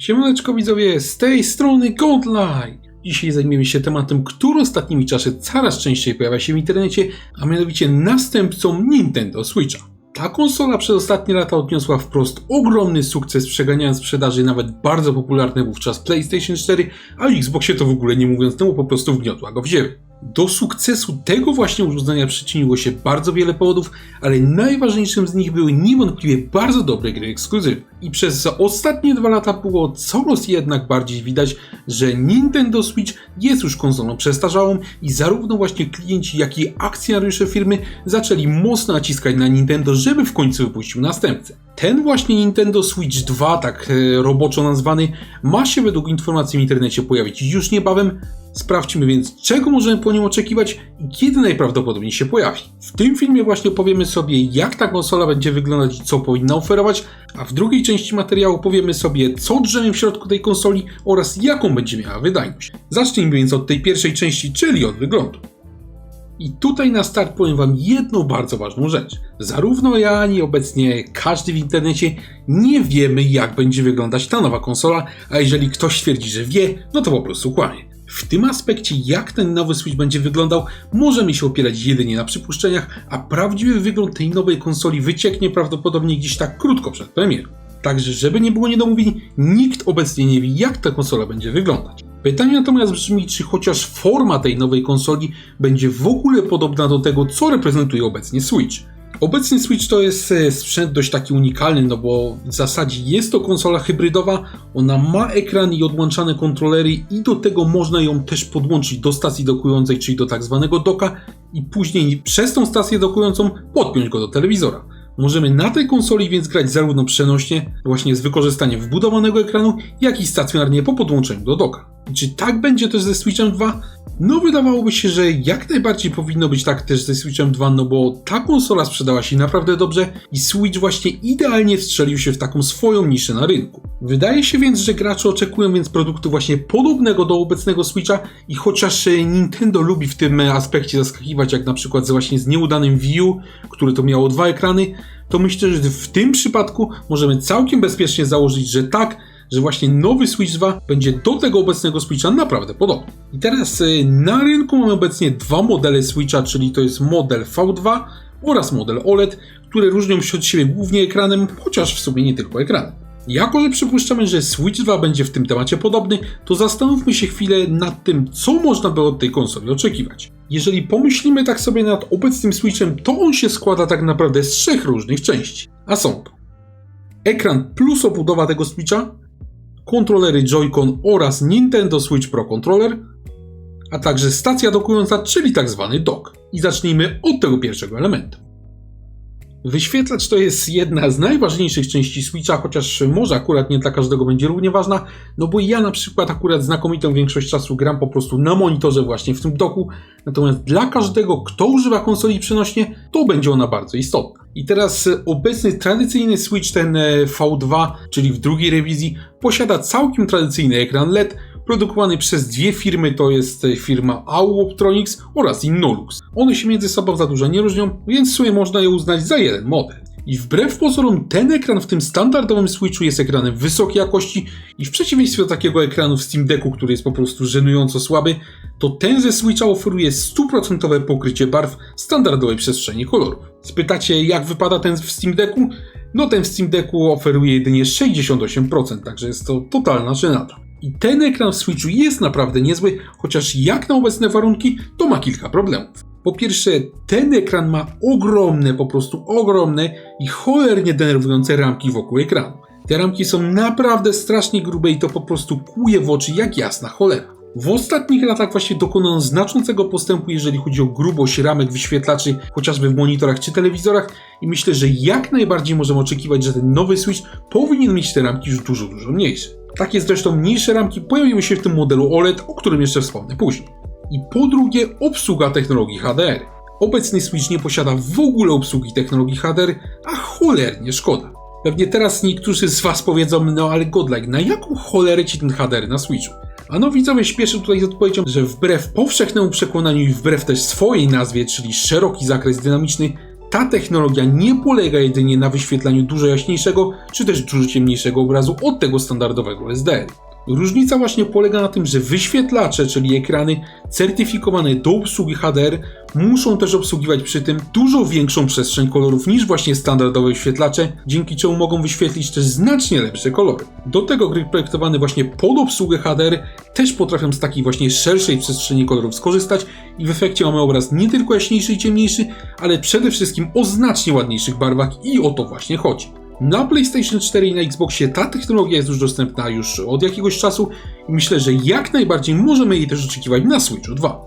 Siemaneczko widzowie, z tej strony Godlike! Dzisiaj zajmiemy się tematem, który ostatnimi czasy coraz częściej pojawia się w internecie, a mianowicie następcą Nintendo Switcha. Ta konsola przez ostatnie lata odniosła wprost ogromny sukces, przeganiając sprzedaży nawet bardzo popularne wówczas PlayStation 4, a o Xboxie to w ogóle nie mówiąc, temu po prostu wgniotła go w ziemię. Do sukcesu tego właśnie urządzenia przyczyniło się bardzo wiele powodów, ale najważniejszym z nich były niewątpliwie bardzo dobre gry ekskluzywy. I przez ostatnie dwa lata było coraz jednak bardziej widać, że Nintendo Switch jest już konsolą przestarzałą i zarówno właśnie klienci, jak i akcjonariusze firmy zaczęli mocno naciskać na Nintendo, żeby w końcu wypuścił następcę. Ten właśnie Nintendo Switch 2, tak e, roboczo nazwany, ma się według informacji w internecie pojawić już niebawem. Sprawdźmy więc, czego możemy po nim oczekiwać i kiedy najprawdopodobniej się pojawi. W tym filmie właśnie powiemy sobie, jak ta konsola będzie wyglądać i co powinna oferować, a w drugiej części materiału powiemy sobie, co drzemie w środku tej konsoli oraz jaką będzie miała wydajność. Zacznijmy więc od tej pierwszej części, czyli od wyglądu. I tutaj na start powiem Wam jedną bardzo ważną rzecz. Zarówno ja, ani obecnie każdy w internecie nie wiemy, jak będzie wyglądać ta nowa konsola, a jeżeli ktoś twierdzi, że wie, no to po prostu kłamie. W tym aspekcie, jak ten nowy Switch będzie wyglądał, możemy się opierać jedynie na przypuszczeniach, a prawdziwy wygląd tej nowej konsoli wycieknie prawdopodobnie gdzieś tak krótko przed premierą. Także, żeby nie było niedomówień, nikt obecnie nie wie, jak ta konsola będzie wyglądać. Pytanie natomiast brzmi, czy chociaż forma tej nowej konsoli będzie w ogóle podobna do tego, co reprezentuje obecnie Switch. Obecny Switch to jest e, sprzęt dość taki unikalny, no bo w zasadzie jest to konsola hybrydowa, ona ma ekran i odłączane kontrolery i do tego można ją też podłączyć do stacji dokującej, czyli do tak zwanego doka i później przez tą stację dokującą podpiąć go do telewizora. Możemy na tej konsoli więc grać zarówno przenośnie, właśnie z wykorzystaniem wbudowanego ekranu, jak i stacjonarnie po podłączeniu do doka. Czy tak będzie też ze Switchem 2? No wydawałoby się, że jak najbardziej powinno być tak też ze Switchem 2, no bo ta konsola sprzedała się naprawdę dobrze i Switch właśnie idealnie wstrzelił się w taką swoją niszę na rynku. Wydaje się więc, że gracze oczekują więc produktu właśnie podobnego do obecnego Switcha i chociaż Nintendo lubi w tym aspekcie zaskakiwać, jak na przykład właśnie z nieudanym Wii U, które to miało dwa ekrany, to myślę, że w tym przypadku możemy całkiem bezpiecznie założyć, że tak, że właśnie nowy Switch 2 będzie do tego obecnego Switcha naprawdę podobny. I teraz y, na rynku mamy obecnie dwa modele Switcha, czyli to jest model V2 oraz model OLED, które różnią się od siebie głównie ekranem, chociaż w sumie nie tylko ekranem. Jako, że przypuszczamy, że Switch 2 będzie w tym temacie podobny, to zastanówmy się chwilę nad tym, co można by od tej konsoli oczekiwać. Jeżeli pomyślimy tak sobie nad obecnym Switchem, to on się składa tak naprawdę z trzech różnych części. A są to ekran plus obudowa tego Switcha, kontrolery Joy-Con oraz Nintendo Switch Pro Controller, a także stacja dokująca, czyli tak zwany dock. I zacznijmy od tego pierwszego elementu. Wyświetlacz to jest jedna z najważniejszych części Switcha, chociaż może akurat nie dla każdego będzie równie ważna, no bo ja na przykład akurat znakomitą większość czasu gram po prostu na monitorze właśnie w tym doku, natomiast dla każdego, kto używa konsoli przenośnie, to będzie ona bardzo istotna. I teraz obecny tradycyjny Switch, ten e, V2, czyli w drugiej rewizji, posiada całkiem tradycyjny ekran LED, produkowany przez dwie firmy, to jest e, firma AU Optronics oraz Innolux. One się między sobą za dużo nie różnią, więc w sumie można je uznać za jeden model. I wbrew pozorom ten ekran w tym standardowym Switchu jest ekranem wysokiej jakości i w przeciwieństwie do takiego ekranu w Steam Decku, który jest po prostu żenująco słaby, to ten ze Switcha oferuje stuprocentowe pokrycie barw standardowej przestrzeni kolorów. Spytacie jak wypada ten w Steam Decku? No ten w Steam Decku oferuje jedynie 68%, także jest to totalna żenada. I ten ekran w Switchu jest naprawdę niezły, chociaż jak na obecne warunki, to ma kilka problemów. Po pierwsze, ten ekran ma ogromne, po prostu ogromne i cholernie denerwujące ramki wokół ekranu. Te ramki są naprawdę strasznie grube i to po prostu kuje w oczy jak jasna cholera. W ostatnich latach właśnie dokonano znaczącego postępu, jeżeli chodzi o grubość ramek wyświetlaczy, chociażby w monitorach czy telewizorach i myślę, że jak najbardziej możemy oczekiwać, że ten nowy Switch powinien mieć te ramki już dużo, dużo mniejsze. Takie zresztą mniejsze ramki pojawiły się w tym modelu OLED, o którym jeszcze wspomnę później. I po drugie, obsługa technologii HDR. Obecny Switch nie posiada w ogóle obsługi technologii HDR, a cholernie szkoda. Pewnie teraz niektórzy z Was powiedzą, no ale godlike, na jaką cholerę ci ten HDR na Switchu? A no widzowie, tutaj z odpowiedzią, że wbrew powszechnemu przekonaniu i wbrew też swojej nazwie, czyli szeroki zakres dynamiczny, ta technologia nie polega jedynie na wyświetlaniu dużo jaśniejszego czy też dużo ciemniejszego obrazu od tego standardowego SDR. Różnica właśnie polega na tym, że wyświetlacze, czyli ekrany certyfikowane do obsługi HDR, muszą też obsługiwać przy tym dużo większą przestrzeń kolorów niż właśnie standardowe wyświetlacze, dzięki czemu mogą wyświetlić też znacznie lepsze kolory. Do tego gry projektowane właśnie pod obsługę HDR też potrafią z takiej właśnie szerszej przestrzeni kolorów skorzystać i w efekcie mamy obraz nie tylko jaśniejszy i ciemniejszy, ale przede wszystkim o znacznie ładniejszych barwach i o to właśnie chodzi. Na PlayStation 4 i na Xboxie ta technologia jest już dostępna już od jakiegoś czasu i myślę, że jak najbardziej możemy jej też oczekiwać na Switchu 2.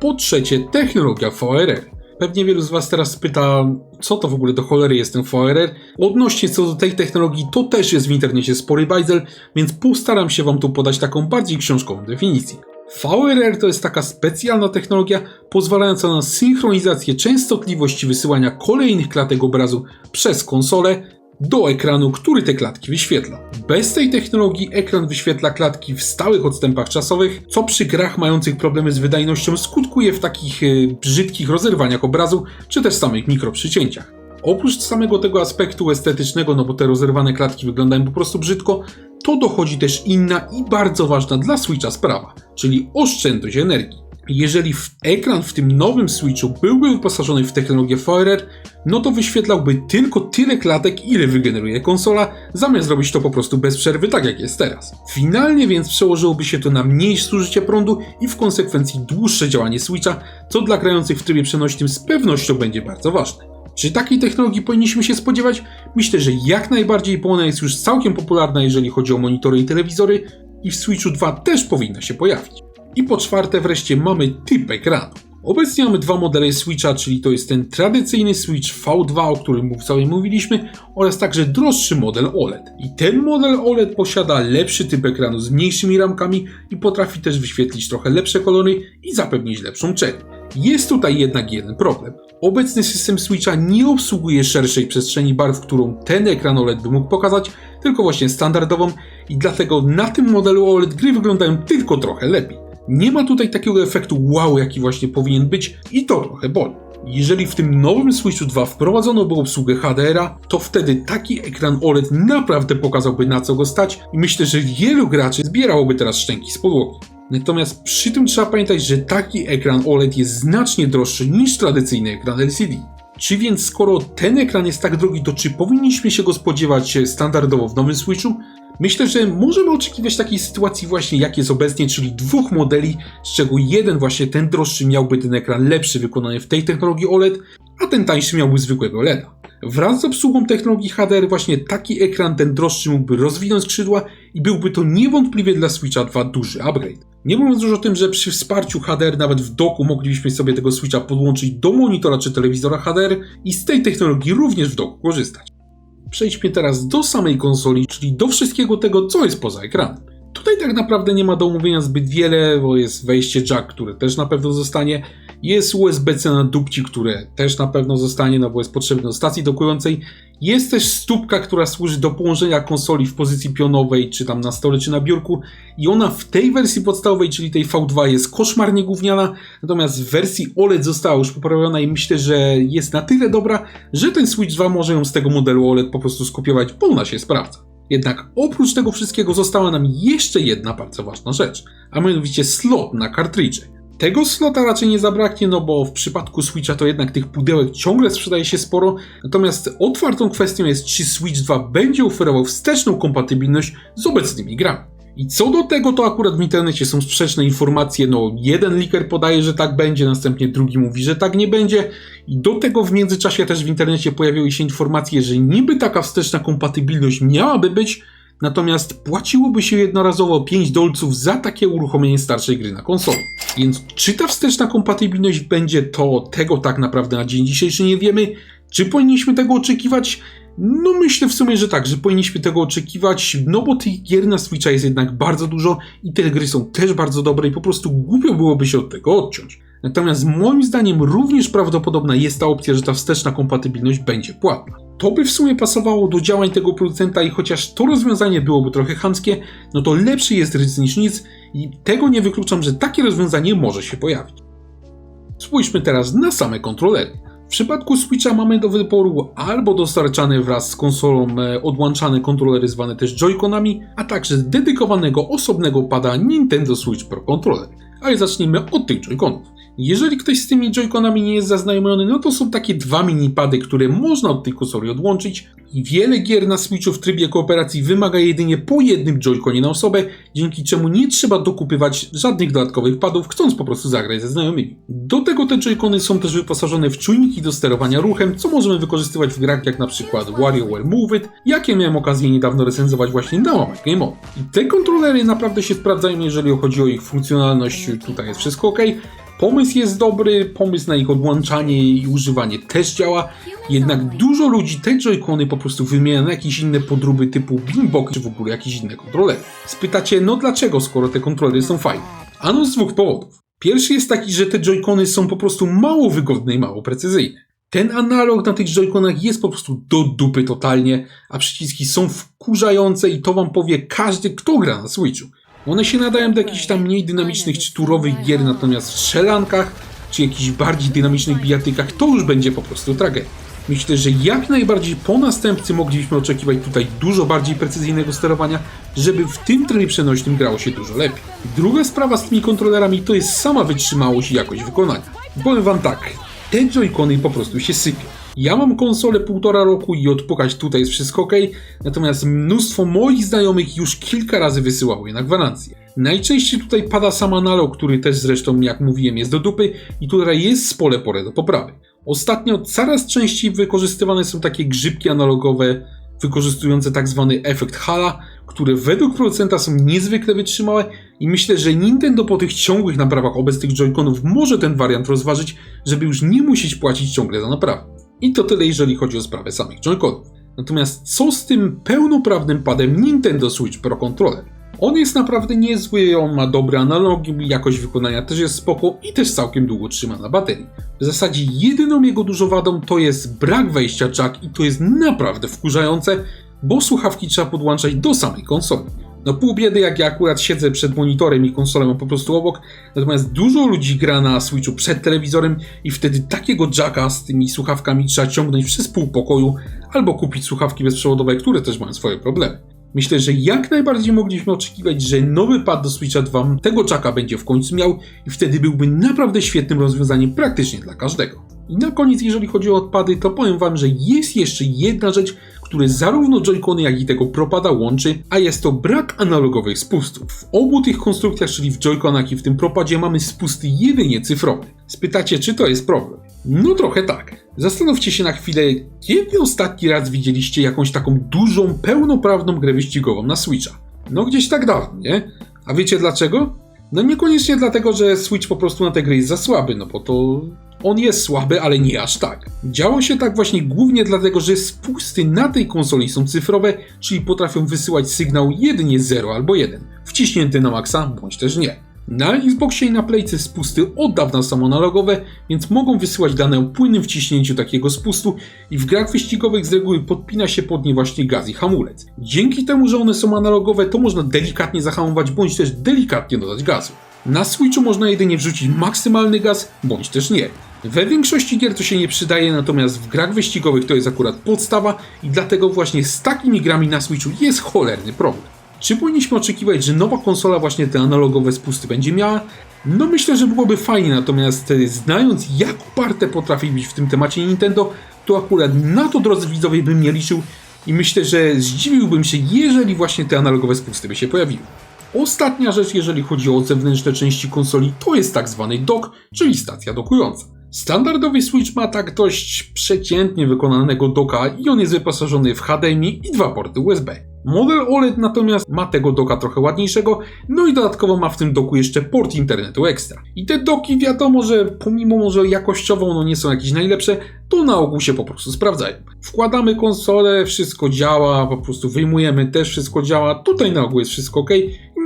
Po trzecie, technologia VRR. Pewnie wielu z Was teraz pyta, co to w ogóle do cholery jest ten VRR. Odnośnie co do tej technologii, to też jest w internecie spory bajzel, więc postaram się Wam tu podać taką bardziej książkową definicję. VRR to jest taka specjalna technologia pozwalająca na synchronizację częstotliwości wysyłania kolejnych klatek obrazu przez konsolę do ekranu, który te klatki wyświetla. Bez tej technologii ekran wyświetla klatki w stałych odstępach czasowych, co przy grach mających problemy z wydajnością skutkuje w takich y, brzydkich rozerwaniach obrazu, czy też samych mikroprzycięciach. Oprócz samego tego aspektu estetycznego, no bo te rozerwane klatki wyglądają po prostu brzydko, to dochodzi też inna i bardzo ważna dla Switcha sprawa, czyli oszczędność energii. Jeżeli ekran w tym nowym Switchu byłby wyposażony w technologię VRR, no to wyświetlałby tylko tyle klatek, ile wygeneruje konsola, zamiast robić to po prostu bez przerwy, tak jak jest teraz. Finalnie więc przełożyłoby się to na mniejsze zużycie prądu i w konsekwencji dłuższe działanie Switcha, co dla grających w trybie przenośnym z pewnością będzie bardzo ważne. Czy takiej technologii powinniśmy się spodziewać? Myślę, że jak najbardziej, bo ona jest już całkiem popularna, jeżeli chodzi o monitory i telewizory, i w Switchu 2 też powinna się pojawić. I po czwarte wreszcie mamy typ ekranu. Obecnie mamy dwa modele Switcha, czyli to jest ten tradycyjny Switch V2, o którym sobie mówiliśmy, oraz także droższy model OLED. I ten model OLED posiada lepszy typ ekranu z mniejszymi ramkami i potrafi też wyświetlić trochę lepsze kolory i zapewnić lepszą czerń. Jest tutaj jednak jeden problem. Obecny system Switcha nie obsługuje szerszej przestrzeni barw, którą ten ekran OLED by mógł pokazać, tylko właśnie standardową i dlatego na tym modelu OLED gry wyglądają tylko trochę lepiej. Nie ma tutaj takiego efektu wow, jaki właśnie powinien być i to trochę boli. Jeżeli w tym nowym Switchu 2 wprowadzono by obsługę HDR-a, to wtedy taki ekran OLED naprawdę pokazałby na co go stać i myślę, że wielu graczy zbierałoby teraz szczęki z podłogi. Natomiast przy tym trzeba pamiętać, że taki ekran OLED jest znacznie droższy niż tradycyjny ekran LCD. Czy więc skoro ten ekran jest tak drogi, to czy powinniśmy się go spodziewać standardowo w nowym Switchu? Myślę, że możemy oczekiwać takiej sytuacji właśnie jak jest obecnie, czyli dwóch modeli, z czego jeden właśnie ten droższy miałby ten ekran lepszy wykonany w tej technologii OLED, a ten tańszy miałby zwykłego LEDa. Wraz z obsługą technologii HDR właśnie taki ekran ten droższy mógłby rozwinąć skrzydła i byłby to niewątpliwie dla Switcha 2 duży upgrade. Nie mówiąc już o tym, że przy wsparciu HDR nawet w doku moglibyśmy sobie tego Switcha podłączyć do monitora czy telewizora HDR i z tej technologii również w doku korzystać. Przejdźmy teraz do samej konsoli, czyli do wszystkiego tego, co jest poza ekranem. Tutaj tak naprawdę nie ma do omówienia zbyt wiele, bo jest wejście jack, które też na pewno zostanie, jest USB-C na dupci, które też na pewno zostanie, no bo jest potrzebne do stacji dokującej. Jest też stópka, która służy do położenia konsoli w pozycji pionowej, czy tam na stole, czy na biurku. I ona w tej wersji podstawowej, czyli tej V2 jest koszmarnie gówniana, natomiast w wersji OLED została już poprawiona i myślę, że jest na tyle dobra, że ten Switch 2 może ją z tego modelu OLED po prostu skopiować, bo ona się sprawdza. Jednak oprócz tego wszystkiego została nam jeszcze jedna bardzo ważna rzecz, a mianowicie slot na kartridże. Tego slota raczej nie zabraknie, no bo w przypadku Switcha to jednak tych pudełek ciągle sprzedaje się sporo, natomiast otwartą kwestią jest, czy Switch 2 będzie oferował wsteczną kompatybilność z obecnymi grami. I co do tego, to akurat w internecie są sprzeczne informacje. No, jeden liker podaje, że tak będzie, następnie drugi mówi, że tak nie będzie. I do tego w międzyczasie też w internecie pojawiły się informacje, że niby taka wsteczna kompatybilność miałaby być, natomiast płaciłoby się jednorazowo 5 dolców za takie uruchomienie starszej gry na konsoli. Więc czy ta wsteczna kompatybilność będzie, to tego tak naprawdę na dzień dzisiejszy nie wiemy. Czy powinniśmy tego oczekiwać? No myślę w sumie, że tak, że powinniśmy tego oczekiwać, no bo tych gier na Switcha jest jednak bardzo dużo i te gry są też bardzo dobre i po prostu głupio byłoby się od tego odciąć. Natomiast moim zdaniem również prawdopodobna jest ta opcja, że ta wsteczna kompatybilność będzie płatna. To by w sumie pasowało do działań tego producenta i chociaż to rozwiązanie byłoby trochę chamskie, no to lepszy jest ryzyk niż nic i tego nie wykluczam, że takie rozwiązanie może się pojawić. Spójrzmy teraz na same kontrolery. W przypadku Switcha mamy do wyboru albo dostarczane wraz z konsolą e, odłączane kontrolery zwane też Joy-Conami, a także dedykowanego osobnego pada Nintendo Switch Pro Controller. Ale zacznijmy od tych Joy-Conów. Jeżeli ktoś z tymi Joy-Conami nie jest zaznajomiony, no to są takie dwa minipady, które można od tej konsoli odłączyć i wiele gier na Switchu w trybie kooperacji wymaga jedynie po jednym Joy-Conie na osobę, dzięki czemu nie trzeba dokupywać żadnych dodatkowych padów, chcąc po prostu zagrać ze znajomymi. Do tego te Joy-Cony są też wyposażone w czujniki do sterowania ruchem, co możemy wykorzystywać w grach jak na przykład WarioWare Move It, jakie miałem okazję niedawno recenzować właśnie na łamach Game On. I te kontrolery naprawdę się sprawdzają, jeżeli chodzi o ich funkcjonalność, tutaj jest wszystko ok. Pomysł jest dobry, pomysł na ich odłączanie i używanie też działa, jednak dużo ludzi te joycony po prostu wymienia na jakieś inne podróby typu Beambox czy w ogóle jakieś inne kontrolery. Spytacie, no dlaczego, skoro te kontrolery są fajne? Ano z dwóch powodów. Pierwszy jest taki, że te joycony są po prostu mało wygodne i mało precyzyjne. Ten analog na tych joyconach jest po prostu do dupy totalnie, a przyciski są wkurzające i to wam powie każdy, kto gra na Switchu. One się nadają do jakichś tam mniej dynamicznych czy turowych gier, natomiast w strzelankach czy jakichś bardziej dynamicznych bijatykach to już będzie po prostu tragedia. Myślę, że jak najbardziej po następcy moglibyśmy oczekiwać tutaj dużo bardziej precyzyjnego sterowania, żeby w tym trybie przenośnym grało się dużo lepiej. Druga sprawa z tymi kontrolerami to jest sama wytrzymałość i jakość wykonania. Powiem wam tak, te joycony po prostu się sypią. Ja mam konsolę półtora roku i odpukać tutaj jest wszystko ok, natomiast mnóstwo moich znajomych już kilka razy wysyłało je na gwarancję. Najczęściej tutaj pada sam analog, który też zresztą, jak mówiłem, jest do dupy i tutaj jest spole pole do poprawy. Ostatnio coraz częściej wykorzystywane są takie grzybki analogowe, wykorzystujące tak zwany efekt Hala, które według producenta są niezwykle wytrzymałe i myślę, że Nintendo po tych ciągłych naprawach obecnych Joy-Conów może ten wariant rozważyć, żeby już nie musieć płacić ciągle za naprawę. I to tyle, jeżeli chodzi o sprawę samych Joy-Conów. Natomiast co z tym pełnoprawnym padem Nintendo Switch Pro Controller? On jest naprawdę niezły, on ma dobre analogi, jakość wykonania też jest spoko i też całkiem długo trzyma na baterii. W zasadzie jedyną jego dużą wadą to jest brak wejścia jack i to jest naprawdę wkurzające, bo słuchawki trzeba podłączać do samej konsoli. No pół biedy jak ja akurat siedzę przed monitorem i konsolę mam po prostu obok, natomiast dużo ludzi gra na Switchu przed telewizorem i wtedy takiego jacka z tymi słuchawkami trzeba ciągnąć przez pół pokoju albo kupić słuchawki bezprzewodowe, które też mają swoje problemy. Myślę, że jak najbardziej mogliśmy oczekiwać, że nowy pad do Switcha 2 tego czaka będzie w końcu miał i wtedy byłby naprawdę świetnym rozwiązaniem praktycznie dla każdego. I na koniec, jeżeli chodzi o odpady, to powiem wam, że jest jeszcze jedna rzecz, która zarówno Joy-Cony, jak i tego Propada łączy, a jest to brak analogowych spustów. W obu tych konstrukcjach, czyli w Joy-Conach i w tym Propadzie mamy spusty jedynie cyfrowe. Spytacie, czy to jest problem? No trochę tak. Zastanówcie się na chwilę, kiedy ostatni raz widzieliście jakąś taką dużą, pełnoprawną grę wyścigową na Switcha? No gdzieś tak dawno, nie? A wiecie dlaczego? No niekoniecznie dlatego, że Switch po prostu na tę grę jest za słaby, no bo to on jest słaby, ale nie aż tak. Działo się tak właśnie głównie dlatego, że spusty na tej konsoli są cyfrowe, czyli potrafią wysyłać sygnał jedynie 0 albo 1, wciśnięty na maksa bądź też nie. Na Xboxie i na Playce spusty od dawna są analogowe, więc mogą wysyłać dane o płynnym wciśnięciu takiego spustu i w grach wyścigowych z reguły podpina się pod nie właśnie gaz i hamulec. Dzięki temu, że one są analogowe, to można delikatnie zahamować bądź też delikatnie dodać gazu. Na Switchu można jedynie wrzucić maksymalny gaz, bądź też nie. We większości gier to się nie przydaje, natomiast w grach wyścigowych to jest akurat podstawa i dlatego właśnie z takimi grami na Switchu jest cholerny problem. Czy powinniśmy oczekiwać, że nowa konsola właśnie te analogowe spusty będzie miała? No myślę, że byłoby fajnie, natomiast e, znając jak uparte potrafi być w tym temacie Nintendo, to akurat na to drodzy widzowie bym nie liczył i myślę, że zdziwiłbym się, jeżeli właśnie te analogowe spusty by się pojawiły. Ostatnia rzecz, jeżeli chodzi o zewnętrzne części konsoli, to jest tak zwany dock, czyli stacja dokująca. Standardowy Switch ma tak dość przeciętnie wykonanego docka i on jest wyposażony w HDMI i dwa porty USB. Model OLED natomiast ma tego doka trochę ładniejszego, no i dodatkowo ma w tym doku jeszcze port internetu ekstra. I te doki wiadomo, że pomimo może jakościowo no nie są jakieś najlepsze, to na ogół się po prostu sprawdzają. Wkładamy konsolę, wszystko działa, po prostu wyjmujemy, też wszystko działa, tutaj na ogół jest wszystko ok,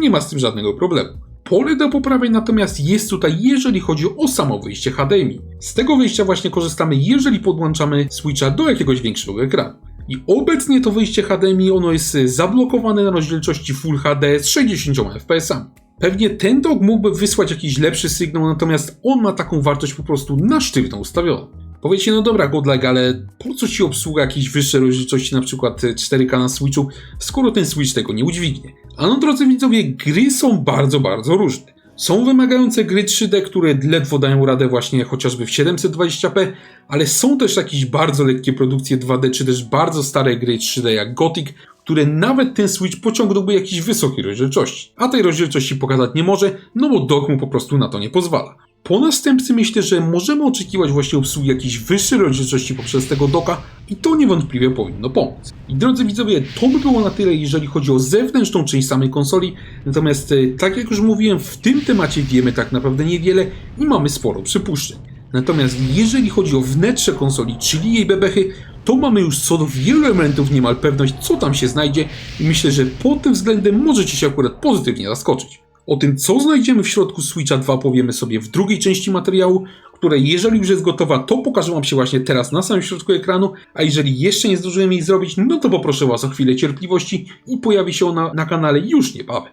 nie ma z tym żadnego problemu. Pole do poprawy natomiast jest tutaj, jeżeli chodzi o samo wyjście HDMI. Z tego wyjścia właśnie korzystamy, jeżeli podłączamy Switcha do jakiegoś większego ekranu. I obecnie to wyjście HDMI ono jest zablokowane na rozdzielczości Full HD z 60 fps. Pewnie ten dock mógłby wysłać jakiś lepszy sygnał, natomiast on ma taką wartość po prostu na sztywno ustawioną. Powiecie, no dobra, Godlag, ale po co ci obsługa jakiejś wyższej rozdzielczości, na przykład e, 4K na Switchu, skoro ten Switch tego nie udźwignie? A no drodzy widzowie, gry są bardzo, bardzo różne. Są wymagające gry 3D, które ledwo dają radę właśnie chociażby w 720p, ale są też jakieś bardzo lekkie produkcje 2D, czy też bardzo stare gry 3D jak Gothic, które nawet ten Switch pociągnąłby jakiejś wysokiej rozdzielczości. A tej rozdzielczości pokazać nie może, no bo dock mu po prostu na to nie pozwala. Po następcy myślę, że możemy oczekiwać właśnie obsługi jakiejś wyższej rozdzielczości poprzez tego doka i to niewątpliwie powinno pomóc. I drodzy widzowie, to by było na tyle, jeżeli chodzi o zewnętrzną część samej konsoli, natomiast e, tak jak już mówiłem, w tym temacie wiemy tak naprawdę niewiele i mamy sporo przypuszczeń. Natomiast jeżeli chodzi o wnętrze konsoli, czyli jej bebechy, to mamy już co do wielu elementów niemal pewność, co tam się znajdzie i myślę, że pod tym względem możecie się akurat pozytywnie zaskoczyć. O tym, co znajdziemy w środku Switcha 2 powiemy sobie w drugiej części materiału, która jeżeli już jest gotowa, to pokażę Wam się właśnie teraz na samym środku ekranu, a jeżeli jeszcze nie zdążyłem jej zrobić, no to poproszę Was o chwilę cierpliwości i pojawi się ona na kanale już niebawem.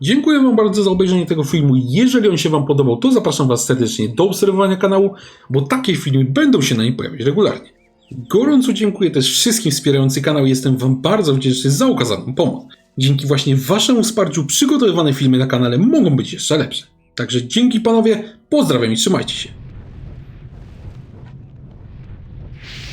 Dziękuję Wam bardzo za obejrzenie tego filmu. Jeżeli on się Wam podobał, to zapraszam Was serdecznie do obserwowania kanału, bo takie filmy będą się na nim pojawiać regularnie. Gorąco dziękuję też wszystkim wspierającym kanał. Jestem Wam bardzo wdzięczny za okazaną pomoc. Dzięki właśnie Waszemu wsparciu przygotowywane filmy na kanale mogą być jeszcze lepsze. Także dzięki panowie, pozdrawiam i trzymajcie się.